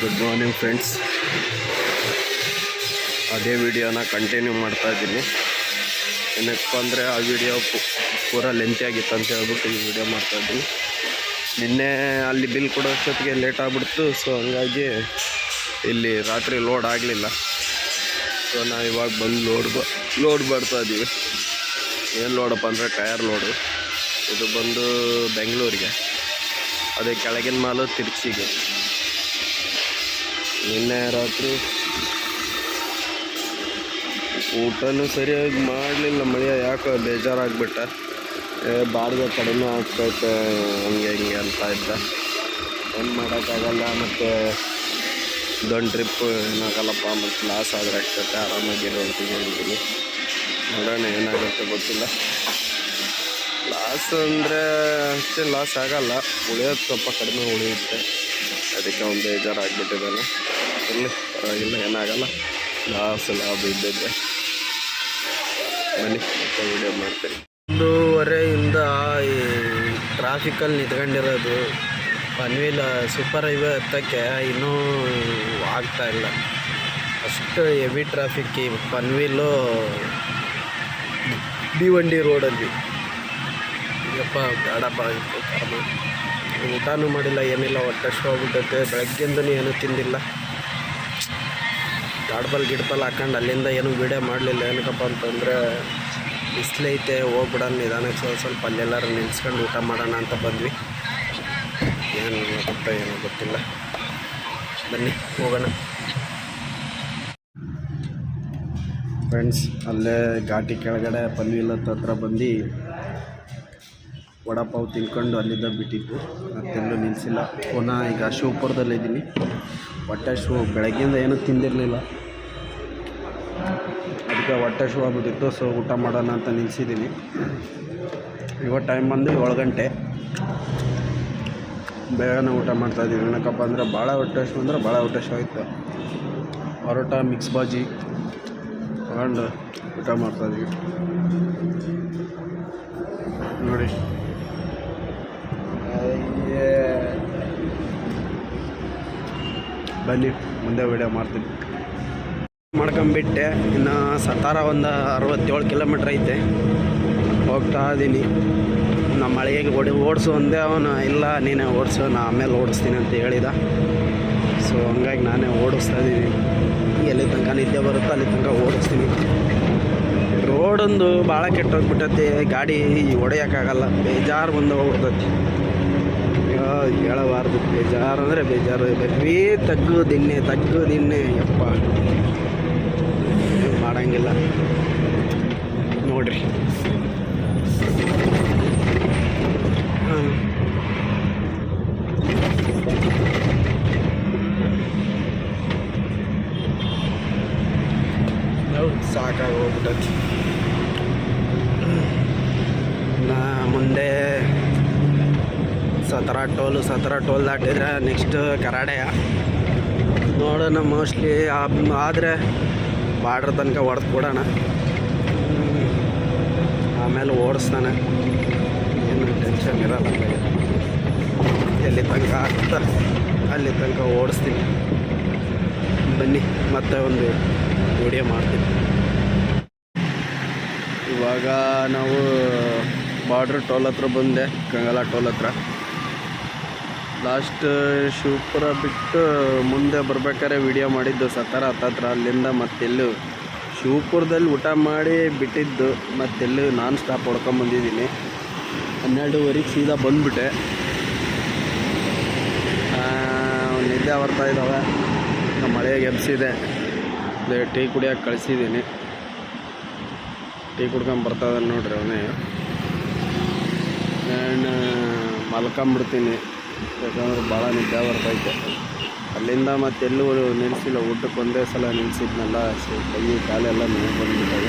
Good morning friends ಅದೇ ವಿಡಿಯೋನ continue ಮಾಡ್ತಾ ಇದ್ದೀನಿ. ಏನಪ್ಪ ಅಂದರೆ ಆ ವಿಡಿಯೋ ಪೂರ ಲೆಂತಿ ಆಗಿತ್ತು ಅಂತ ಹೇಳ್ಬಿಟ್ಟು ಈ ವಿಡಿಯೋ ಮಾಡ್ತಾ ಇದ್ದೀನಿ. ನಿನ್ನೆ ಅಲ್ಲಿ ಬಿಲ್ ಕೊಡೋ ಅಷ್ಟೊತ್ತಿಗೆ ಲೇಟ್ ಆಗಿಬಿಡ್ತು ಸೊ ಹಂಗಾಗಿ ಇಲ್ಲಿ ರಾತ್ರಿ ಲೋಡ್ ಆಗಲಿಲ್ಲ. ಸೊ ನಾವು ಇವಾಗ ಬಂದು ಲೋಡ್ ಬ ಲೋಡ್ ಬರ್ತಾ ಇದ್ದೀವಿ ಏನು ಲೋಡಪ್ಪ ಅಂದರೆ ಟಯರ್ ಲೋಡು ಇದು ಬಂದು ಬೆಂಗಳೂರಿಗೆ ಅದೇ ಕೆಳಗಿನ ಮಾಲು ತಿರ್ಚಿಗೆ ನಿನ್ನೆ ರಾತ್ರಿ ಊಟನೂ ಸರಿಯಾಗಿ ಮಾಡಲಿಲ್ಲ. ಮಳೆಯ ಯಾಕೆ ಬೇಜಾರಾಗ್ಬಿಟ್ಟ. ಬಾಡಿಗೆ ಕಡಿಮೆ ಆಗ್ತೈತೆ, ಹಂಗೆ ಹಿಂಗೆ ಅಂತ ಇದ್ದ. ಏನು ಮಾಡೋಕ್ಕಾಗಲ್ಲ, ಮತ್ತು ದೊಡ್ಡ ಟ್ರಿಪ್ ಏನಾಗಲ್ಲಪ್ಪ, ಮತ್ತು ಲಾಸ್ ಆದರೆ ಆಗ್ತೈತೆ ಆರಾಮಾಗಿರೋ ಅಂತ ಹೇಳಿದ್ದೀನಿ ನೋಡೋಣ ಏನಾಗುತ್ತೆ ಗೊತ್ತಿಲ್ಲ. ಲಾಸ್ ಅಂದರೆ ಅಷ್ಟೇ ಲಾಸ್ ಆಗಲ್ಲ. ಉಳಿಯೋದು ಸ್ವಲ್ಪ ಕಡಿಮೆ ಉಳಿಯುತ್ತೆ. ಅದಕ್ಕೆ ಒಂದು ಬೇಜಾರಾಗ್ಬಿಟ್ಟಿದ್ದಾನೆ. ಇರಲಿ, ಪರವಾಗಿಲ್ಲ, ಏನಾಗಲ್ಲ. ಲಾಸ್ ಲಾಭ ಇದ್ದಿದ್ದೆ ಬನ್ನಿ ವಿಡಿಯೋ ಮಾಡ್ತೀನಿ. ಒಂದೂವರೆಯಿಂದ ಈ ಟ್ರಾಫಿಕಲ್ಲಿ ನಿಂತ್ಕೊಂಡಿರೋದು, ಪನ್ವಿಲ್ ಸೂಪರ್ ಹೈವೇ ಹತ್ತಕ್ಕೆ ಇನ್ನೂ ಆಗ್ತಾ ಇಲ್ಲ. ಅಷ್ಟು ಹೆವಿ ಟ್ರಾಫಿಕ್ ಈ ಪನ್ವಿಲ್ಲು ಡಿ ರೋಡಲ್ಲಿ ಯಪ್ಪ, ಬೇಡಪ್ಪ ಊಟನೂ ಮಾಡಿಲ್ಲ, ಏನಿಲ್ಲ, ಹೊಟ್ಟೆ ಹೋಗ್ಬಿಟ್ಟೈತೆ ಬೆಳಗ್ಗೆಂದೂ ಏನೂ ತಿಂದಿಲ್ಲ. ಗಾಡ್ಬಲ್ ಗಿಡ್ಬಲ್ ಹಾಕೊಂಡು ಅಲ್ಲಿಂದ ಏನೂ ವೀಡಿಯೋ ಮಾಡಲಿಲ್ಲ. ಏನಕ್ಕಪ್ಪ ಅಂತಂದರೆ ಬಿಸಿಲೈತೆ ಹೋಗ್ಬಿಡೋಣ ನಿಧಾನಕ್ಕೆ ಸ್ವಲ್ಪ ಸ್ವಲ್ಪ ಅಲ್ಲೆಲ್ಲರೂ ನಿಲ್ಸ್ಕೊಂಡು ಊಟ ಮಾಡೋಣ ಅಂತ ಬಂದ್ವಿ. ಏನು ಗೊತ್ತ ಏನೋ ಗೊತ್ತಿಲ್ಲ. ಬನ್ನಿ, ಹೋಗೋಣ. ಫ್ರೆಂಡ್ಸ್ ಅಲ್ಲೇ ಘಾಟಿ ಕೆಳಗಡೆ ಪಲ್ವಿಲತ್ ಹತ್ರ ಬಂದು ವಡಾಪಾವ್ ತಿನ್ಕೊಂಡು ಅಲ್ಲಿಂದ ಬಿಟ್ಟಿದ್ದು. ಮತ್ತೆಲ್ಲೂ ನಿಲ್ಲಿಸಿಲ್ಲ ಪುನಃ ಈಗ ಶಿವಪುರದಲ್ಲಿದ್ದೀನಿ ಹೊಟ್ಟೆ ಶೂ ಬೆಳಗ್ಗೆಯಿಂದ ಏನೂ ತಿಂದಿರಲಿಲ್ಲ. ಅದಕ್ಕೆ ಹೊಟ್ಟೆ ಶೂ ಆಗ್ಬಿಟ್ಟಿತ್ತು. ಸೊ ಊಟ ಮಾಡೋಣ ಅಂತ ನಿಲ್ಲಿಸಿದ್ದೀನಿ ಇವತ್ತು ಟೈಮ್ ಬಂದು ಏಳು ಗಂಟೆ. ಬೇಗನೆ ಊಟ ಮಾಡ್ತಾಯಿದ್ದೀವಿ ಏನಕ್ಕಪ್ಪ ಅಂದರೆ ಭಾಳ ಹೊಟ್ಟೆ ಶೂ ಅಂದರೆ ಭಾಳ ಹೊಟ್ಟೆ ಶೂ ಆಯಿತು. ಪರೋಟ, ಮಿಕ್ಸ್ ಬಾಜಿ ತಗೊಂಡು ಊಟ ಮಾಡ್ತಾಯಿದ್ದೀವಿ ನೋಡಿ. ಬನ್ನಿ, ಮುಂದೆ ವಿಡಿಯೋ ಮಾಡ್ತೀನಿ. ಮಾಡ್ಕೊಂಬಿಟ್ಟೆ, ಇನ್ನು ಸತಾರ ಒಂದು ಅರವತ್ತೇಳು ಕಿಲೋಮೀಟ್ರ್ ಐತೆ. ಹೋಗ್ತಾ ಇದ್ದೀನಿ ನಮ್ಮ ಮಳೆಗೆ ಓಡಿ, ಓಡಿಸು ಒಂದೇ ಅವನು, ಇಲ್ಲ, ನೀನೇ ಓಡಿಸು, ನಾ ಆಮೇಲೆ ಓಡಿಸ್ತೀನಿ ಅಂತ ಹೇಳಿದ. ಸೊ ಹಂಗಾಗಿ ನಾನೇ ಓಡಿಸ್ತಾ ಇದ್ದೀನಿ ಎಲ್ಲಿ ತನಕ ನಿದ್ದೆ ಬರುತ್ತೋ ಅಲ್ಲಿ ತನಕ ಓಡಿಸ್ತೀನಿ. ರೋಡೊಂದು ಭಾಳ ಕೆಟ್ಟೋಗ್ಬಿಟ್ಟತಿ, ಗಾಡಿ ಹೊಡೆಯೋಕ್ಕಾಗಲ್ಲ, ಬೇಜಾರು ಮುಂದೆ ಹೋಗ್ಬಿಡ್ತೈತಿ. ಹೇಳಬಾರ್ದು, ಬೇಜಾರು ಅಂದರೆ ಬೇಜಾರು. ಬರೀ ತಗ್ಗು ದಿನ್ನೆ ತಗ್ಗು ದಿನ್ನೆ ಯಪ್ಪ. ಮಾಡಂಗಿಲ್ಲ. ನೋಡ್ರಿ. ಸಾಕಾಗಿ ಹೋಗ್ಬಿಟ್ಟೈತಿ. ನಾ ಮುಂದೆ ಸತರ ಟೋಲು, ಸತರ ಟೋಲ್ ದಾಟಿದ್ರೆ ನೆಕ್ಸ್ಟ್ ಕರಾಡೆಯ ನೋಡೋಣ ಮೋಸ್ಟ್ಲಿ ಆದರೆ ಬಾರ್ಡ್ರ್ ತನಕ ಹೊಡೆದು ಕೊಡೋಣ. ಆಮೇಲೆ ಓಡಿಸ್ತಾನೆ. ಏನು ಟೆನ್ಷನ್ ಇರಲ್ಲ. ಎಲ್ಲಿ ತನಕ ಆಗ್ತಾ ಅಲ್ಲಿ ತನಕ ಓಡಿಸ್ತೀನಿ. ಬನ್ನಿ, ಮತ್ತೆ ಒಂದು ವಿಡಿಯೋ ಮಾಡ್ತೀನಿ. ಇವಾಗ ನಾವು ಬಾರ್ಡ್ರ್ ಟೋಲ್ ಹತ್ರ ಬಂದೆ, ಕಂಗಲ ಟೋಲ್ ಹತ್ರ. ಲಾಸ್ಟ್ ಶಿವಪುರ ಬಿಟ್ಟು ಮುಂದೆ ಬರ್ಬೇಕಾದ್ರೆ ವಿಡಿಯೋ ಮಾಡಿದ್ದು ಸತಾರ ಹತ್ತತ್ರ, ಅಲ್ಲಿಂದ ಮತ್ತೆಲ್ಲೂ. ಶಿವಪುರದಲ್ಲಿ ಊಟ ಮಾಡಿ ಬಿಟ್ಟಿದ್ದು, ಮತ್ತೆಲ್ಲೂ ನಾನ್ ಸ್ಟಾಪ್ ಹೊಡ್ಕೊಂಬಂದಿದ್ದೀನಿ ಹನ್ನೆರಡುವರೆಗೆ ಸೀದಾ ಬಂದುಬಿಟ್ಟೆ. ನಿದ್ದೆ ಬರ್ತಾ ಇದ್ದಾವೆ ಮಳೆಗೆ ಎಬ್ಸಿದೆ. ಟೀ ಕುಡಿಯೋಕೆ ಕಳಿಸಿದ್ದೀನಿ. ಟೀ ಕುಡ್ಕೊಂಡು ಬರ್ತಾ ಇದ್ದಾನೆ ನೋಡ್ರಿ ಅವನೇ. ನಾನು ಮಲ್ಕೊಂಬಿಡ್ತೀನಿ. ಯಾಕಂದ್ರೆ ಭಾಳ ನಿದ್ದೆ ಬರ್ತೈತೆ ಅಲ್ಲಿಂದ ಮತ್ತೆ ಎಲ್ಲೂ ನಿಲ್ಲಿಸಿಲ್ಲ ಊಟಕ್ಕೆ ಒಂದೇ ಸಲ ನಿಲ್ಲಿಸಿದ್ನಲ್ಲ ಸೊ ಕೈ ಕಾಲೆಲ್ಲ ನೋವು ಬಂದ್ಬಿಟ್ಟಾಗ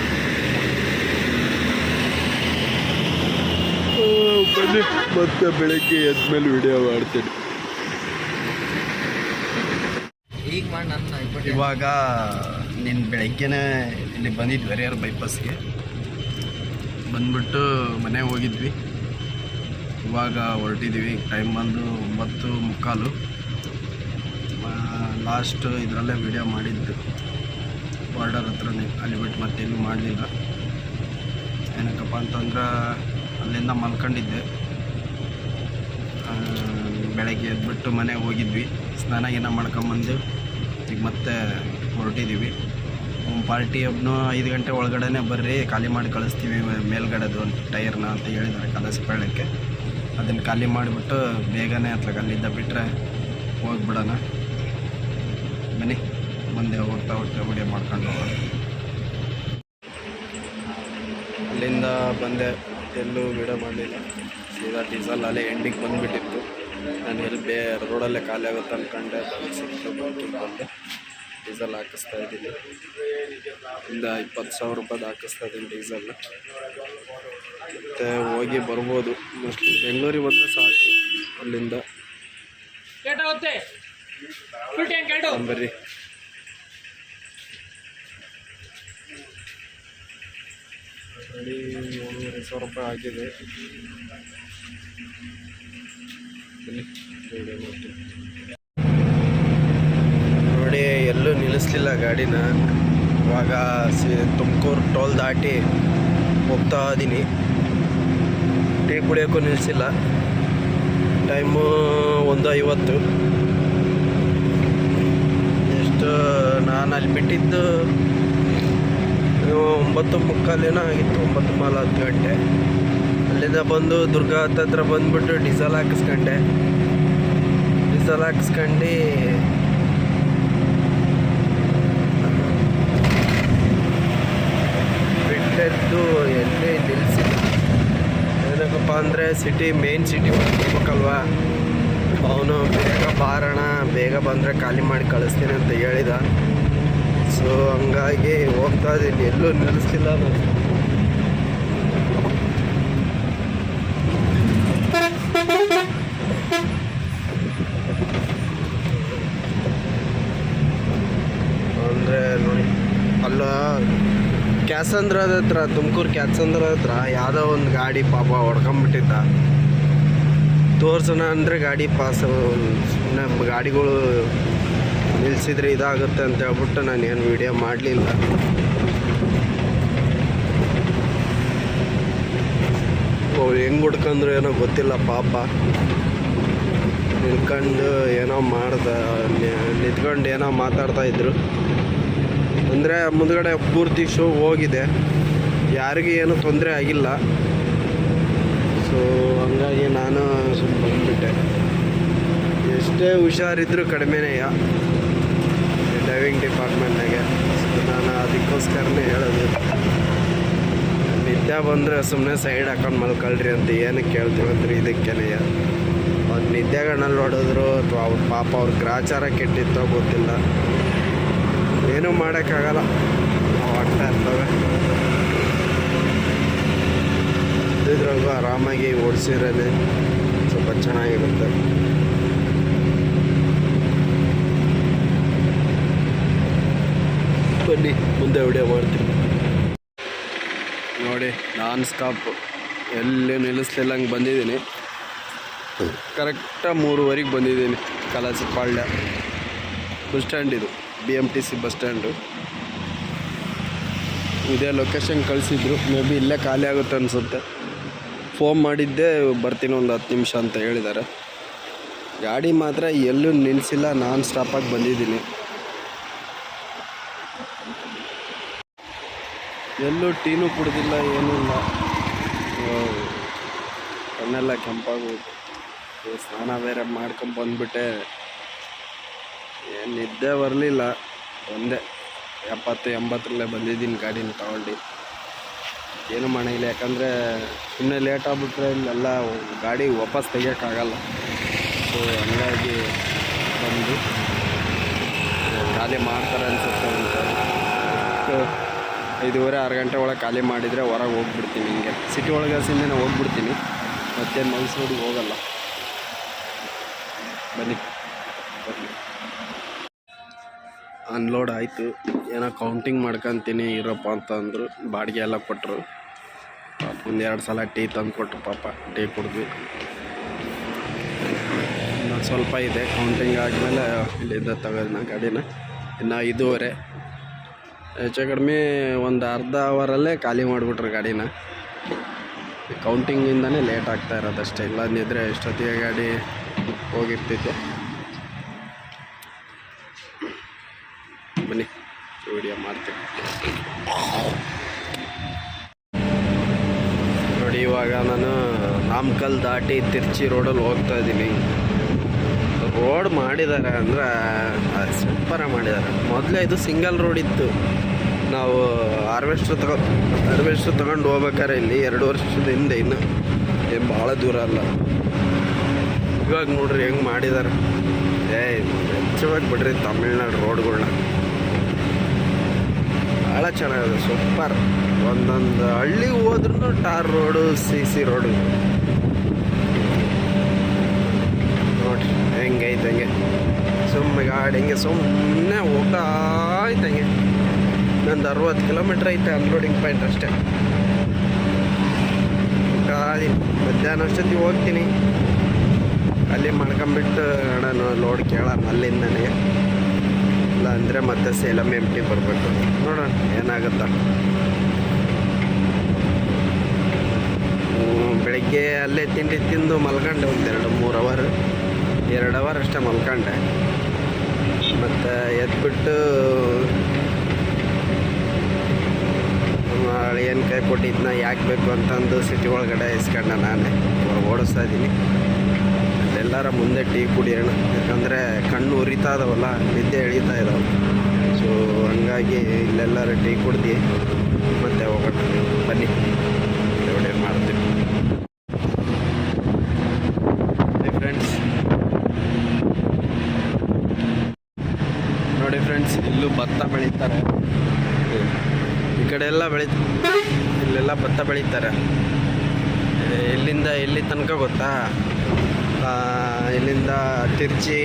ಬನ್ನಿ ಮತ್ತೆ ಬೆಳಗ್ಗೆ ಎದ್ಮೇಲೆ ವಿಡಿಯೋ ಮಾಡ್ತೀನಿ. ಇವಾಗ ನಿನ್ನ ಬೆಳಗ್ಗೆನೇ ಇಲ್ಲಿ ಬಂದಿದ್ವಿ ಹರಿಹರ ಬೈಪಾಸ್ಗೆ ಬಂದ್ಬಿಟ್ಟು ಮನೆಗೆ ಹೋಗಿದ್ವಿ. ಇವಾಗ ಹೊರಟಿದ್ದೀವಿ. ಟೈಮ್ ಬಂದು ಒಂಬತ್ತು ಮುಕ್ಕಾಲು. ಲಾಸ್ಟ್ ಇದರಲ್ಲೇ ವಿಡಿಯೋ ಮಾಡಿದ್ದು. ಬಾರ್ಡರ್ ಹತ್ರನೇ. ಅಲ್ಲಿ ಬಿಟ್ಟು ಮತ್ತೆಲ್ಲೂ ಮಾಡಲಿಲ್ಲ. ಏನಕ್ಕಪ್ಪ ಅಂತಂದ್ರೆ ಅಲ್ಲಿಂದ ಮಲ್ಕೊಂಡಿದ್ದೆ. ಬೆಳಗ್ಗೆ ಎದ್ಬಿಟ್ಟು ಮನೆಗೆ ಹೋಗಿದ್ವಿ. ಸ್ನಾನ ಗೀನ ಮಾಡ್ಕೊಂಬಂದು ಈಗ ಮತ್ತೆ ಹೊರಟಿದ್ದೀವಿ. ಪಾರ್ಟಿ ಒಬ್ಬನು ಐದು ಗಂಟೆ ಒಳಗಡೆನೇ ಬರ್ರಿ, ಖಾಲಿ ಮಾಡಿ ಕಳಿಸ್ತೀವಿ ಮೇಲ್ಗಡೆದು ಒಂದು ಟೈರ್ನ ಅಂತ ಹೇಳಿದ್ದಾರೆ ಕಲಸಿಕೊಳ್ಳೋಕ್ಕೆ. ಅದನ್ನು ಖಾಲಿ ಮಾಡಿಬಿಟ್ಟು ಬೇಗನೆ ಅತ್ಲಾಗ ಅಲ್ಲಿಂದ ಬಿಟ್ಟರೆ ಹೋಗ್ಬಿಡೋಣ. ಬನ್ನಿ, ಮುಂದೆ ಹೋಗ್ತಾ ಹೋಗ್ತಾ ವಿಡಿಯೋ ಮಾಡ್ಕೊಂಡು ಹೋಗೋಣ. ಅಲ್ಲಿಂದ ಬಂದೆ, ಎಲ್ಲೂ ವಿಡಿಯೋ ಮಾಡಲಿಲ್ಲ. ಸೀದಾ ಡೀಸೆಲ್ ಅಲ್ಲೇ ಎಂಡಿಗೆ ಬಂದುಬಿಟ್ಟಿತ್ತು. ನಾನು ಎಲ್ಲಿ ಬೇ, ರೋಡಲ್ಲೇ ಖಾಲಿ ಆಗುತ್ತೆ ಅಂದ್ಕೊಂಡೆ ಬಂದು. ಡೀಸೆಲ್ ಹಾಕಿಸ್ತಾ ಇದ್ದೀನಿ. ಇಂದ ಇಪ್ಪತ್ತು ಸಾವಿರ ರೂಪಾಯ್ದು ಹಾಕಿಸ್ತಾ ಇದ್ದೀನಿ ಡೀಸೆಲ್ ಮತ್ತು ಹೋಗಿ ಬರ್ಬೋದು. ಮೋಸ್ಟ್ಲಿ ಬೆಂಗಳೂರಿಗೆ ಬಂದರೆ ಸಾಕು ಅಲ್ಲಿಂದ. ಬರ್ರಿ. ಏಳುವರೆ ಸಾವಿರ ರೂಪಾಯಿ ಆಗಿದೆ ವಿಡಿಯೋ ಮಾಡ್ತೀನಿ ನೋಡಿ ಎಲ್ಲೂ ನಿಲ್ಲಿಸ್ಲಿಲ್ಲ ಗಾಡಿನ. ಇವಾಗ ಸಿ ತುಮಕೂರು ಟೋಲ್ ದಾಟಿ ಹೋಗ್ತಾ ಇದ್ದೀನಿ ಟೀ ಕುಡಿಯೋಕ್ಕೂ ನಿಲ್ಲಿಸಿಲ್ಲ ಟೈಮು ಒಂದು ಐವತ್ತು. ಎಷ್ಟು ನಾನು ಅಲ್ಲಿ ಬಿಟ್ಟಿದ್ದು ಒಂಬತ್ತು ಮುಕ್ಕಾಲೇನೋ ಆಗಿತ್ತು, ಒಂಬತ್ತು ಮಾಲ ಹತ್ತು ಗಂಟೆ. ಅಲ್ಲಿಂದ ಬಂದು ದುರ್ಗಾ ಹತ್ತತ್ರ ಬಂದುಬಿಟ್ಟು ಡೀಸೆಲ್ ಹಾಕಿಸ್ಕೊಂಡೆ. ಡೀಸೆಲ್ ಹಾಕಿಸ್ಕೊಂಡು ಬಿಟ್ಟದ್ದು ಎಲ್ಲಿ ನಿಲ್ಲಿಸಿ ಏನಕ್ಕಪ್ಪ ಅಂದರೆ ಸಿಟಿ ಮೇನ್ ಸಿಟಿ ಹೋಗ್ಬೇಕಲ್ವಾ? ಅವನು ಬೇಗ ಬಾರೋಣ, ಬೇಗ ಬಂದರೆ ಖಾಲಿ ಮಾಡಿ ಕಳಿಸ್ತೀನಿ ಅಂತ ಹೇಳಿದ. ಸೊ ಹಂಗಾಗಿ ಹೋಗ್ತಾ ಇದ್ದೀನಿ. ಎಲ್ಲೂ ನಿಲ್ಲಿಸ್ತಿಲ್ಲ ನಾನು. ಅಂದರೆ ನೋಡಿ, ಅಲ್ಲ ಕ್ಯಾಸಂದ್ರದ ಹತ್ರ, ತುಮಕೂರು ಕ್ಯಾಸಂದ್ರ ಹತ್ರ ಯಾವುದೋ ಒಂದು ಗಾಡಿ ಪಾಪ ಹೊಡ್ಕೊಂಬಿಟ್ಟಿದ್ದ. ತೋರ್ಸೋಣ ಅಂದರೆ ಗಾಡಿ ಪಾಸ್ ಸುಮ್ಮನೆ ಗಾಡಿಗಳು ನಿಲ್ಲಿಸಿದ್ರೆ ಇದಾಗುತ್ತೆ ಅಂತ ಹೇಳ್ಬಿಟ್ಟು ನಾನು ಏನು ವಿಡಿಯೋ ಮಾಡಲಿಲ್ಲ. ಅವ್ರು ಹೆಂಗೆ ಹುಡ್ಕಂದ್ರು ಏನೋ ಗೊತ್ತಿಲ್ಲ ಪಾಪ. ನಿಲ್ಕೊಂಡು ಏನೋ ಮಾಡ್ದ ನಿಂತ್ಕೊಂಡು ಏನೋ ಮಾತಾಡ್ತಾ ಇದ್ರು. ಅಂದರೆ ಮುಂದ್ಗಡೆ ಪೂರ್ತಿ ಶೋ ಹೋಗಿದೆ. ಯಾರಿಗೆ ಏನೂ ತೊಂದರೆ ಆಗಿಲ್ಲ. ಸೊ ಹಂಗಾಗಿ ನಾನು ಸುಮ್ಮನೆ ಬಂದುಬಿಟ್ಟೆ. ಎಷ್ಟೇ ಹುಷಾರಿದ್ದರೂ ಕಡಿಮೆನೆಯ ಡ್ರೈವಿಂಗ್ ಡಿಪಾರ್ಟ್ಮೆಂಟ್ನಾಗೆ ನಾನು ಅದಕ್ಕೋಸ್ಕರನೇ ಹೇಳೋದು. ನಿದ್ದೆ ಬಂದರೆ ಸುಮ್ಮನೆ ಸೈಡ್ ಹಾಕೊಂಡು ಮಲ್ಕೊಳ್ರಿ ಅಂತ ಏನಕ್ಕೆ ಕೇಳ್ತೀವಂದ್ರೆ ಇದಕ್ಕೇನೆಯ ಅವ್ರು ನಿದ್ದೆಗಣ್ಣಲ್ಲಿ ಹೊಡೆದ್ರು ಅಥವಾ ಅವ್ರ ಪಾಪ ಅವ್ರ ಗ್ರಾಚಾರ ಕೆಟ್ಟಿತ್ತೋ ಗೊತ್ತಿಲ್ಲ. ಏನೂ ಮಾಡೋಕ್ಕಾಗಲ್ಲ. ಆಗ್ತಾ ಇರ್ತವೆ ಇದ್ರಾಗ ಆರಾಮಾಗಿ ಓಡಿಸಿರೋದೆ ಸ್ವಲ್ಪ ಚೆನ್ನಾಗಿರುತ್ತೆ. ಬನ್ನಿ ಮುಂದೆ ವಿಡಿಯೋ ಮಾಡ್ತೀನಿ. ನೋಡಿ ನಾನ್ ಸ್ಟಾಪ್ ಎಲ್ಲಿ ನಿಲ್ಲಿಸ್ಲಿಲ್ಲಂಗೆ ಬಂದಿದ್ದೀನಿ. ಕರೆಕ್ಟಾಗಿ ಮೂರುವರೆಗೆ ಬಂದಿದ್ದೀನಿ. ಕಲಾಸಿಪಾಳ್ಯ ಬಸ್ ಸ್ಟ್ಯಾಂಡ್ ಇದು. B M T C bus stand ಇದೇ ಲೊಕೇಶನ್ ಕಳಿಸಿದ್ರು. ಮೇ ಬಿ ಇಲ್ಲೇ ಖಾಲಿ ಆಗುತ್ತೆ ಅನಿಸುತ್ತೆ. ಫೋನ್ ಮಾಡಿದ್ದೆ ಬರ್ತೀನಿ ಒಂದು ಹತ್ತು ನಿಮಿಷ ಅಂತ ಹೇಳಿದ್ದಾರೆ ಗಾಡಿ ಮಾತ್ರ ಎಲ್ಲೂ ನಿಲ್ಲಿಸಿಲ್ಲ ನಾನ್ ಸ್ಟಾಪಾಗಿ ಬಂದಿದ್ದೀನಿ. ಎಲ್ಲೂ ಟೀನು ಕುಡ್ದಿಲ್ಲ ಏನೂ ಇಲ್ಲ. ಓ, ಕಣ್ಣೆಲ್ಲ ಕೆಂಪಾಗೋಯ್ತು ಸ್ನಾನ ಬೇರೆ ಮಾಡ್ಕೊಂಡು ಬಂದ್ಬಿಟ್ಟೆ. ನಿದ್ದೆ ಬರಲಿಲ್ಲ. ಒಂದೇ ಎಪ್ಪತ್ತು, ಎಂಬತ್ತರಲ್ಲೇ ಬಂದಿದ್ದೀನಿ ಗಾಡಿನ ತಗೊಂಡು. ಏನು ಮಾಡಿಲ್ಲ ಯಾಕಂದರೆ ಸುಮ್ಮನೆ ಲೇಟ್ ಆಗಿಬಿಟ್ರೆ ಇಲ್ಲೆಲ್ಲ ಗಾಡಿ ವಾಪಸ್ ತೆಗಿಯೋಕ್ಕಾಗಲ್ಲ. ಸೊ ಹಂಗಾಗಿ ಬಂದು ಖಾಲಿ ಮಾಡ್ತಾರೆ ಅನಿಸುತ್ತೆ ಅಂತ. ಐದೂವರೆ, ಆರು ಗಂಟೆ ಒಳಗೆ ಖಾಲಿ ಮಾಡಿದರೆ ಹೊರಗೆ ಹೋಗ್ಬಿಡ್ತೀನಿ ಹಿಂಗೆ. ಸಿಟಿ ಒಳಗೆ ಸಿಂದೇನೆ ಹೋಗ್ಬಿಡ್ತೀನಿ. ಮತ್ತೆ ಮೈಸೂರಿಗೆ ಹೋಗಲ್ಲ. ಬನ್ನಿ. ಅನ್ಲೋಡ್ ಆಯಿತು. ಏನೋ ಕೌಂಟಿಂಗ್ ಮಾಡ್ಕೊತೀನಿ ಇರಪ್ಪ ಅಂತ ಅಂದರು ಬಾಡಿಗೆ ಎಲ್ಲ ಕೊಟ್ಟರು ಒಂದು ಎರಡು ಸಲ ಟೀ ತಂದು ಕೊಟ್ಟರು ಪಾಪ. ಟೀ ಕುಡಿದ್ವಿ. ಇನ್ನೊಂದು ಸ್ವಲ್ಪ ಇದೆ. ಕೌಂಟಿಂಗ್ ಆದಮೇಲೆ ಇಲ್ಲಿಂದ ತಗೋದನ್ನ ಗಾಡಿನ. ಇನ್ನು ಐದೂವರೆ. ಹೆಚ್ಚು ಕಡಿಮೆ ಒಂದು ಅರ್ಧ ಅವರಲ್ಲೇ ಖಾಲಿ ಮಾಡಿಬಿಟ್ರು ಗಾಡಿನ. ಕೌಂಟಿಂಗಿಂದನೇ ಲೇಟ್ ಆಗ್ತಾ ಇರೋದಷ್ಟೇ ಇಲ್ಲದಿದ್ದರೆ ಎಷ್ಟೊತ್ತಿಗೆ ಗಾಡಿ ಹೋಗಿರ್ತೈತೆ ಬನ್ನಿ ವಿಡಿಯೋ ಮಾಡ್ತೀನಿ ನೋಡಿ ಇವಾಗ ನಾನು ನಾಮಕಲ್ ದಾಟಿ ತಿರ್ಚಿ ರೋಡಲ್ಲಿ ಹೋಗ್ತಾ ಇದ್ದೀನಿ. ರೋಡ್ ಮಾಡಿದ್ದಾರೆ ಅಂದ್ರೆ ಸೂಪರ ಮಾಡಿದ್ದಾರೆ ಮೊದಲೇ ಇದು ಸಿಂಗಲ್ ರೋಡ್ ಇತ್ತು. ನಾವು ಹಾರ್ವೆಸ್ಟ್ರ್ ತಗೊ ಹಾರ್ವೆಸ್ಟ್ರ್ ತಗೊಂಡು ಹೋಗ್ಬೇಕಾರೆ ಇಲ್ಲಿ ಎರಡು ವರ್ಷದ ಹಿಂದೆ ಇನ್ನು. ಏನು ಭಾಳ ದೂರ ಅಲ್ಲ. ಇವಾಗ ನೋಡ್ರಿ ಹೆಂಗೆ ಮಾಡಿದ್ದಾರೆ ಏ, ಹೆಚ್ಚವಾಗಿ ಬಿಡ್ರಿ ತಮಿಳ್ನಾಡು ರೋಡ್ಗಳನ್ನ ಭಾಳ ಚೆನ್ನಾಗಿದೆ ಸೂಪರ್ ಒಂದೊಂದು ಹಳ್ಳಿಗೆ ಹೋದ್ರೂ tar road, C C road ನೋಡ್ರಿ ಹೆಂಗೈತೆ ಹಂಗೆ ಸುಮ್ಮನೆ ಗಾಡಿ ಹಿಂಗೆ ಸುಮ್ಮನೆ ಹೋಗ್ತಾ ಹಂಗೆ ನಂದು ಅರವತ್ತು ಕಿಲೋಮೀಟ್ರ್ ಐತೆ ಅನ್ಲೋಡಿಂಗ್ ಪಾಯಿಂಟ್ ಅಷ್ಟೇ. ಗಾಡಿ ಮಧ್ಯಾಹ್ನ ಅಷ್ಟೊತ್ತಿಗೆ ಹೋಗ್ತೀನಿ. ಅಲ್ಲಿ ಮಾಡ್ಕೊಂಬಿಟ್ಟು ನಾನು ಲೋಡ್ ಕೇಳೋಣ ಅಲ್ಲಿಂದ ನನಗೆ. ಇಲ್ಲ ಅಂದರೆ ಮತ್ತೆ ಸೇಲಮ್ ಎಂ ಟಿ ಬರಬೇಕು. ನೋಡೋಣ ಏನಾಗುತ್ತ. ಬೆಳಗ್ಗೆ ಅಲ್ಲೇ ತಿಂಡಿ ತಿಂದು ಮಲ್ಕೊಂಡೆ ಒಂದೆರಡು ಮೂರು ಅವರ್ ಎರಡು ಅವರ್ ಅಷ್ಟೇ ಮಲ್ಕೊಂಡೆ. ಮತ್ತು ಎದ್ಬಿಟ್ಟು ಏನು ಕೈ ಕೊಟ್ಟಿದ್ದನ್ನ ಯಾಕೆ ಬೇಕು ಅಂತಂದು ಸಿಟಿ ಒಳಗಡೆ ಇಸ್ಕೊಂಡೆ ನಾನೇ. ಓಡಿಸ್ತಾ ಇದ್ದೀನಿ. ಎಲ್ಲರ ಮುಂದೆ ಟೀ ಕುಡಿಯೋಣ. ಯಾಕಂದರೆ ಕಣ್ಣು ಉರಿತಾ ಇದಾವಲ್ಲ, ನಿದ್ದೆ ಎಳಿತಾ ಇದಾವೆ. ಸೊ ಹಂಗಾಗಿ ಇಲ್ಲೆಲ್ಲರೂ ಟೀ ಕುಡ್ದು ಮತ್ತೆ ಹೋಗೋಣ. ಬನ್ನಿ. ಮಾಡ್ತೀವಿ ಫ್ರೆಂಡ್ಸ್ ನೋಡಿ ಫ್ರೆಂಡ್ಸ್ ಇಲ್ಲೂ ಭತ್ತ ಬೆಳೀತಾರೆ ಈ ಕಡೆ ಎಲ್ಲ ಬೆಳಿ ಇಲ್ಲೆಲ್ಲ ಭತ್ತ ಬೆಳೀತಾರೆ ಏ, ಇಲ್ಲಿಂದ ಎಲ್ಲಿ ತನಕ ಗೊತ್ತಾ ಆ, ಇಲ್ಲಿಂದ ತಿರ್ಚಿ,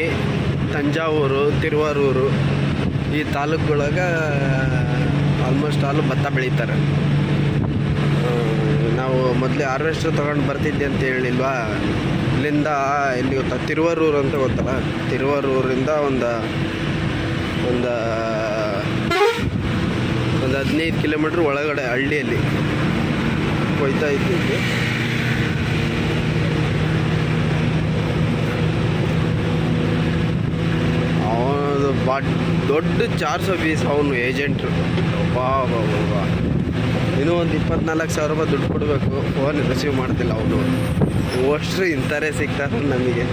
ತಂಜಾವೂರು, ತಿರುವಾರೂರು ಈ ತಾಲೂಕುಗಳಾಗ ಆಲ್ಮೋಸ್ಟ್ ಆಲ್ ಭತ್ತ ಬೆಳೀತಾರೆ. ನಾವು ಮೊದಲೇ ಹಾರ್ವೆಸ್ಟರ್ ತೊಗೊಂಡು ಬರ್ತಿದ್ದೆ ಅಂತ ಹೇಳಿಲ್ವಾ? ಇಲ್ಲಿಂದ ಇಲ್ಲಿ ಗೊತ್ತಾ, ತಿರುವಾರೂರು ಅಂತ ಗೊತ್ತಲ್ಲ? ತಿರುವಾರೂರಿಂದ ಒಂದು ಒಂದು ಒಂದು ಹದಿನೈದು ಕಿಲೋಮೀಟ್ರ್ ಒಳಗಡೆ ಹಳ್ಳಿಯಲ್ಲಿ ಕೊಯ್ತಾ ಇದ್ದಿದ್ದು. ಅವನು ಬಾ ದೊಡ್ಡ ಚಾರ್ಜ್ ಫೀಸ್ ಅವನು ಏಜೆಂಟ್ರು ಬಾ ಬಾ ಬಾ ಬಾ ಇನ್ನೂ ಒಂದು ಇಪ್ಪತ್ನಾಲ್ಕು ಸಾವಿರ ರೂಪಾಯಿ ದುಡ್ಡು ಕೊಡಬೇಕು. ಫೋನ್ ರಿಸೀವ್ ಮಾಡ್ತಿಲ್ಲ ಅವನು. ಅಷ್ಟು ಇಂಥರೇ ಸಿಗ್ತಾರೆ ನಮಗೆ.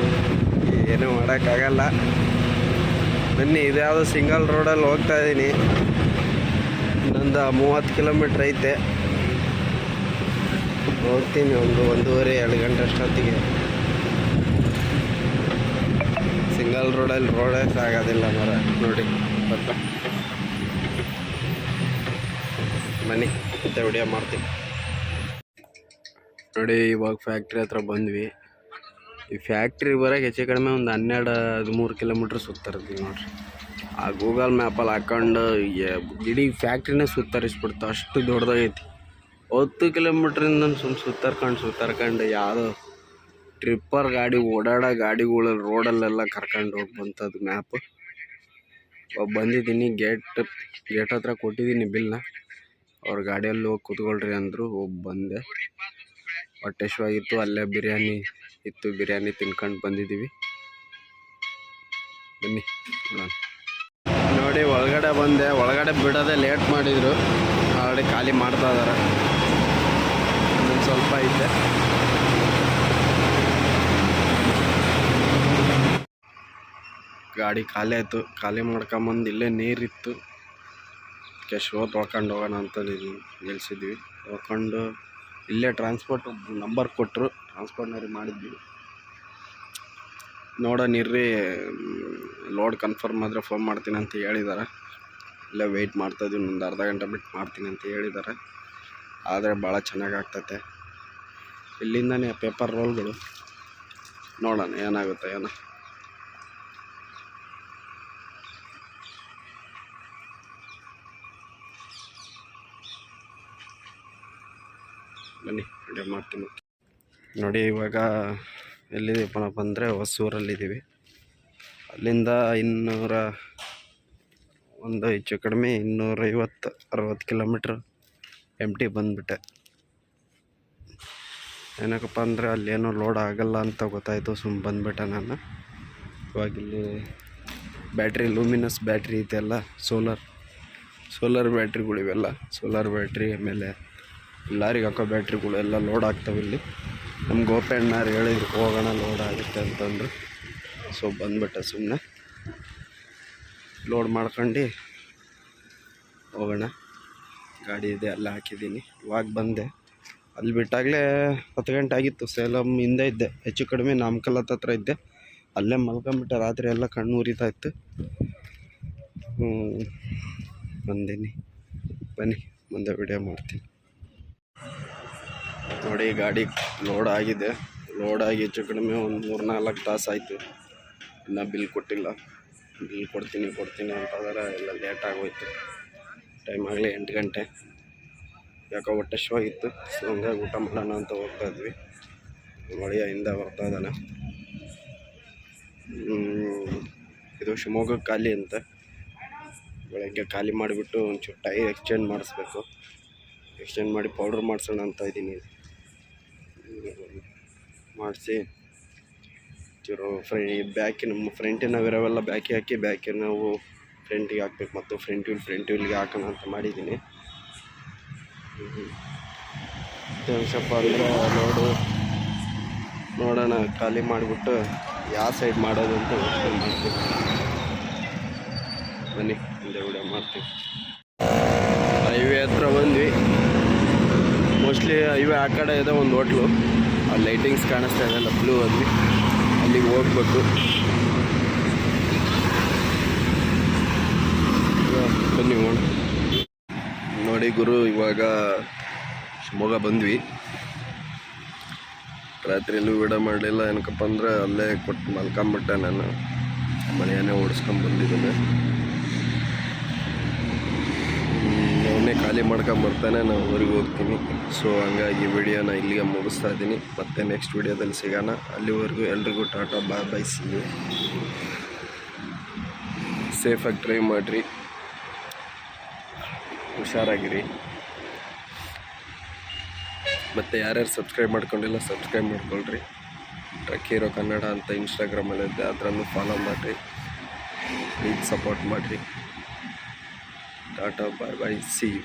ಏನೂ ಮಾಡೋಕ್ಕಾಗಲ್ಲ. ಬನ್ನಿ, ಇದ್ಯಾವುದೋ ಸಿಂಗಲ್ ರೋಡಲ್ಲಿ ಹೋಗ್ತಾ ಇದ್ದೀನಿ. ನಂದು ಮೂವತ್ತು ಕಿಲೋಮೀಟ್ರ್ ಐತೆ. ಹೋಗ್ತೀನಿ ಒಂದು ಒಂದೂವರೆ, ಎರಡು ಗಂಟೆ ಅಷ್ಟೊತ್ತಿಗೆ. ಸಿಂಗಲ್ ರೋಡಲ್ಲಿ ರೋಡೇ ಸಾಗೋದಿಲ್ಲ ಮರ ನೋಡಿ, ಗೊತ್ತಾ? ಬನ್ನಿ, ಮತ್ತೆ ವಿಡಿಯೋ ಮಾಡ್ತೀನಿ. ನೋಡಿ, ಇವಾಗ ಫ್ಯಾಕ್ಟ್ರಿ ಹತ್ರ ಬಂದ್ವಿ. ಈ ಫ್ಯಾಕ್ಟ್ರಿ ಬರೋಕೆ ಹೆಚ್ಚು ಕಡಿಮೆ ಒಂದು ಹನ್ನೆರಡು, ಹದಿಮೂರು ಕಿಲೋಮೀಟ್ರ್ ಸುತ್ತರಿದ್ವಿ ನೋಡ್ರಿ. ಆ ಗೂಗಲ್ ಮ್ಯಾಪಲ್ಲಿ ಹಾಕೊಂಡು ಇಡೀ ಫ್ಯಾಕ್ಟ್ರಿನೇ ಸುತ್ತರಿಸ್ಬಿಡ್ತು. ಅಷ್ಟು ದೊಡ್ಡದಾಗೈತಿ. ಹತ್ತು ಕಿಲೋಮೀಟ್ರಿಂದ ಸುಮ್ಮನೆ ಸುತ್ತರ್ಕೊಂಡು ಸುತ್ತರ್ಕೊಂಡು ಯಾವುದೋ ಟ್ರಿಪ್ಪರ್ ಗಾಡಿ, ಓಡಾಡೋ ಗಾಡಿಗಳು ರೋಡಲ್ಲೆಲ್ಲ ಕರ್ಕೊಂಡು ಹೋಗಿ ಮ್ಯಾಪ್. ಬಂದಿದ್ದೀನಿ, ಗೇಟ್ ಗೇಟ್ ಹತ್ರ ಕೊಟ್ಟಿದ್ದೀನಿ ಬಿಲ್ನ. ಅವ್ರ ಗಾಡಿಯಲ್ಲಿ ಹೋಗಿ ಕೂತ್ಕೊಳ್ರಿ ಅಂದರು ಹೋಗಿ ಬಂದೆ. ಹೊಟ್ಟೆ ಅಲ್ಲೇ ಬಿರಿಯಾನಿ ಇತ್ತು, ಬಿರಿಯಾನಿ ತಿನ್ಕೊಂಡು ಬಂದಿದ್ದೀವಿ ಬನ್ನಿ ನೋಡಿ, ಒಳಗಡೆ ಬಂದೆ, ಒಳಗಡೆ ಬಿಡೋದೆ ಲೇಟ್ ಮಾಡಿದರು. ಆಲ್ರೆಡಿ ಖಾಲಿ ಮಾಡ್ತಾ ಇದ್ದಾರೆ ಸ್ವಲ್ಪ ಐತೆ. ಗಾಡಿ ಖಾಲಿ ಆಯಿತು, ಖಾಲಿ ಮಾಡ್ಕೊಂಬಂದು ಇಲ್ಲೇ ನೀರಿತ್ತು. ಅದಕ್ಕೆ ಶೋ ತೊಳ್ಕೊಂಡು ಹೋಗೋಣ ಅಂತ ಗೆಲ್ಸಿದ್ವಿ ತೊಳ್ಕೊಂಡು ಇಲ್ಲೇ ಟ್ರಾನ್ಸ್ಪೋರ್ಟ್ ನಂಬರ್ ಕೊಟ್ಟರು ಟ್ರಾನ್ಸ್ಪೋರ್ಟ್ನವ್ರಿಗೆ ಮಾಡಿದ್ವಿ. ನೋಡೋಣ ಇರ್ರಿ ಲೋಡ್ ಕನ್ಫರ್ಮ್ ಆದರೆ ಫೋನ್ ಮಾಡ್ತೀನಿ ಅಂತ ಹೇಳಿದ್ದಾರೆ ಇಲ್ಲೇ ವೆಯ್ಟ್ ಮಾಡ್ತಾಯಿದ್ವಿ ಒಂದು ಅರ್ಧ ಗಂಟೆ ಬಿಟ್ಟು ಮಾಡ್ತೀನಿ ಅಂತ ಹೇಳಿದ್ದಾರೆ ಆದರೆ ಭಾಳ ಚೆನ್ನಾಗಿ ಆಗ್ತೈತೆ. ಇಲ್ಲಿಂದನೇ ಪೇಪರ್ ರೋಲ್ಗಳು ನೋಡೋಣ ಏನಾಗುತ್ತೆ ಏನೋ. ಬನ್ನಿ ವಿಡಿಯೋ ಮಾಡ್ತೀನಿ. ನೋಡಿ, ಇವಾಗ ಎಲ್ಲಿದ್ದೀವಪ್ಪ ಅಂದರೆ ಹೊಸೂರಲ್ಲಿದ್ದೀವಿ. ಅಲ್ಲಿಂದ ಇನ್ನೂರ ಒಂದು ಹೆಚ್ಚು ಕಡಿಮೆ ಇನ್ನೂರೈವತ್ತು ಅರವತ್ತು ಕಿಲೋಮೀಟ್ರ್ ಎಂ ಟಿ ಬಂದುಬಿಟ್ಟೆ. ಏನಕ್ಕಪ್ಪ ಅಂದರೆ ಅಲ್ಲೇನೂ ಲೋಡ್ ಆಗಲ್ಲ ಅಂತ ಗೊತ್ತಾಯಿತು ಸುಮ್ಮ ಬಂದುಬಿಟ್ಟೆ ನಾನು. ಇವಾಗ ಇಲ್ಲಿ ಬ್ಯಾಟ್ರಿ ಲೂಮಿನಸ್ ಬ್ಯಾಟ್ರಿ ಇದೆಲ್ಲ ಸೋಲಾರ್ ಸೋಲಾರ್ ಬ್ಯಾಟ್ರಿಗಳಿವೆಲ್ಲ ಸೋಲಾರ್ ಬ್ಯಾಟ್ರಿ ಆಮೇಲೆ ಲಾರಿಗೆ ಹಾಕೋ ಬ್ಯಾಟ್ರಿಗಳು ಎಲ್ಲ ಲೋಡ್ ಆಗ್ತವೆ ಇಲ್ಲಿ. ನಮ್ಮ ಗೋಪಣ್ಣವ್ರು ಹೇಳಿದ್ರು ಹೋಗೋಣ ಲೋಡ್ ಆಗುತ್ತೆ ಅಂತಂದರು. ಸೊ ಬಂದ್ಬಿಟ್ಟೆ ಸುಮ್ಮನೆ ಲೋಡ್ ಮಾಡ್ಕೊಂಡು ಹೋಗೋಣ. ಗಾಡಿ ಇದೆ ಎಲ್ಲ ಹಾಕಿದ್ದೀನಿ. ಇವಾಗ ಬಂದೆ. ಅಲ್ಲಿ ಬಿಟ್ಟಾಗಲೇ ಹತ್ತು ಗಂಟೆ ಆಗಿತ್ತು. ಸೇಲಮ್ ಹಿಂದೆ ಇದ್ದೆ. ಹೆಚ್ಚು ಕಡಿಮೆ ನಾಮಕಲತ್ ಹತ್ರ ಇದ್ದೆ. ಅಲ್ಲೇ ಮಲ್ಕೊಂಬಿಟ್ಟೆ. ರಾತ್ರಿ ಎಲ್ಲ ಕಣ್ಣು ಉರಿತಾ ಇತ್ತು. ಬಂದೀನಿ. ಬನ್ನಿ, ಮುಂದೆ ವಿಡಿಯೋ ಮಾಡ್ತೀನಿ. ನೋಡಿ, ಗಾಡಿ ಲೋಡ್ ಆಗಿದೆ. ಲೋಡ್ ಆಗಿ ಹೆಚ್ಚು ಕಡಿಮೆ ಒಂದು ಮೂರು ನಾಲ್ಕು ತಾಸು ಆಯಿತು. ಇನ್ನೂ ಬಿಲ್ ಕೊಟ್ಟಿಲ್ಲ. ಬಿಲ್ ಕೊಡ್ತೀನಿ ಕೊಡ್ತೀನಿ ಅಂತಂದರೆ ಎಲ್ಲ ಲೇಟ್ ಆಗೋಯ್ತು. ಟೈಮ್ ಆಗಲಿ ಎಂಟು ಗಂಟೆ. ಯಾಕೋ ಹೊಟ್ಟೆ ಶೋ ಇತ್ತು ಸೊ ಹಂಗಾಗಿ ಊಟ ಮಾಡೋಣ ಅಂತ ಹೋಗ್ತಾ ಇದ್ವಿ. ಮಳೆಯ ಹಿಂದೆ ಬರ್ತಾ ಇದ್ದಾನೆ. ಇದು ಶಿವಮೊಗ್ಗ ಖಾಲಿ ಅಂತ. ಬೆಳಗ್ಗೆ ಖಾಲಿ ಮಾಡಿಬಿಟ್ಟು ಒಂಚೂರು ಟೈರ್ ಎಕ್ಸ್ಚೇಂಜ್ ಮಾಡಿಸ್ಬೇಕು. ಎಕ್ಸ್ಚೇಂಜ್ ಮಾಡಿ ಪೌಡ್ರ್ ಮಾಡಿಸೋಣ ಅಂತ ಇದ್ದೀನಿ. ಮಾಡಿಸಿ ಚೂರು ಫ್ರೈ ನಮ್ಮ ಫ್ರಂಟಿನ ನಾವಿರೋವೆಲ್ಲ ಬ್ಯಾಕಿ ಹಾಕಿ, ಬ್ಯಾಕಿ ನಾವು ಫ್ರೆಂಟಿಗೆ ಹಾಕ್ಬೇಕು. ಮತ್ತು ಫ್ರಂಟ್ ವೀಲ್ ಫ್ರಂಟ್ ವೀಲ್ಗೆ ಹಾಕೋಣ ಅಂತ ಮಾಡಿದ್ದೀನಿ. ಸ್ವಲ್ಪ ಅಂದರೆ ನೋಡು. ನೋಡೋಣ, ಖಾಲಿ ಮಾಡಿಬಿಟ್ಟು ಯಾವ ಸೈಡ್ ಮಾಡೋದು ಅಂತ ಯೋಚನೆ ಮಾಡ್ತೀವಿ ಬನ್ನಿ. ಮುಂದೆ ಮಾಡ್ತೀವಿ ಹೈವೇ ಹತ್ರ ಬಂದ್ವಿ. ಮೋಸ್ಟ್ಲಿ ಇವೆ ಆ ಕಡೆ ಇದೆ ಒಂದು ಹೋಟ್ಲು. ಆ ಲೈಟಿಂಗ್ಸ್ ಕಾಣಿಸ್ತಾ ಇದೆಲ್ಲ ಬ್ಲೂ ಅಲ್ಲಿ. ಅಲ್ಲಿಗೆ ಹೋಗ್ಬೇಕು ಬನ್ನಿ ಹೋಣ ನೋಡಿ ಗುರು, ಇವಾಗ ಶಿವಮೊಗ್ಗ ಬಂದ್ವಿ. ರಾತ್ರಿಯಲ್ಲೂ ವಿಡಿಯೋ ಮಾಡಲಿಲ್ಲ, ಏನಕ್ಕಪ್ಪ ಅಂದ್ರೆ ಅಲ್ಲೇ ಕೊಟ್ಟು ಮಲ್ಕೊಂಬಿಟ್ಟೆ ನಾನು. ಮನೆಯನ್ನೇ ಓಡಿಸ್ಕೊಂಡು ಬಂದಿದ್ದೇನೆ. ಅವನ್ನೇ ಖಾಲಿ ಮಾಡ್ಕೊಂಬರ್ತಾನೆ ನಾನು ಊರಿಗೆ ಹೋಗ್ತೀನಿ. ಸೊ ಹಂಗಾಗಿ ವಿಡಿಯೋನ ಇಲ್ಲಿಗೆ ಮುಗಿಸ್ತಾ ಇದ್ದೀನಿ. ಮತ್ತೆ ನೆಕ್ಸ್ಟ್ ವಿಡಿಯೋದಲ್ಲಿ ಸಿಗೋಣ. ಅಲ್ಲಿವರೆಗೂ ಎಲ್ರಿಗೂ ಟಾಟಾ ಬೈ ಸಿ ಯು ಸೇಫಾಗಿ ಡ್ರೈವ್ ಮಾಡಿರಿ. ಹುಷಾರಾಗಿರಿ. ಮತ್ತು ಯಾರ್ಯಾರು ಸಬ್ಸ್ಕ್ರೈಬ್ ಮಾಡ್ಕೊಂಡಿಲ್ಲ ಸಬ್ಸ್ಕ್ರೈಬ್ ಮಾಡ್ಕೊಳ್ರಿ. ಟ್ರಕ್ ಹೀರೋ ಕನ್ನಡ ಅಂತ ಇನ್ಸ್ಟಾಗ್ರಾಮಲ್ಲಿದೆ ಅದರಲ್ಲೂ ಫಾಲೋ ಮಾಡಿರಿ. ಪ್ಲೀಸ್ ಸಪೋರ್ಟ್ ಮಾಡಿರಿ. Tata bye bye see you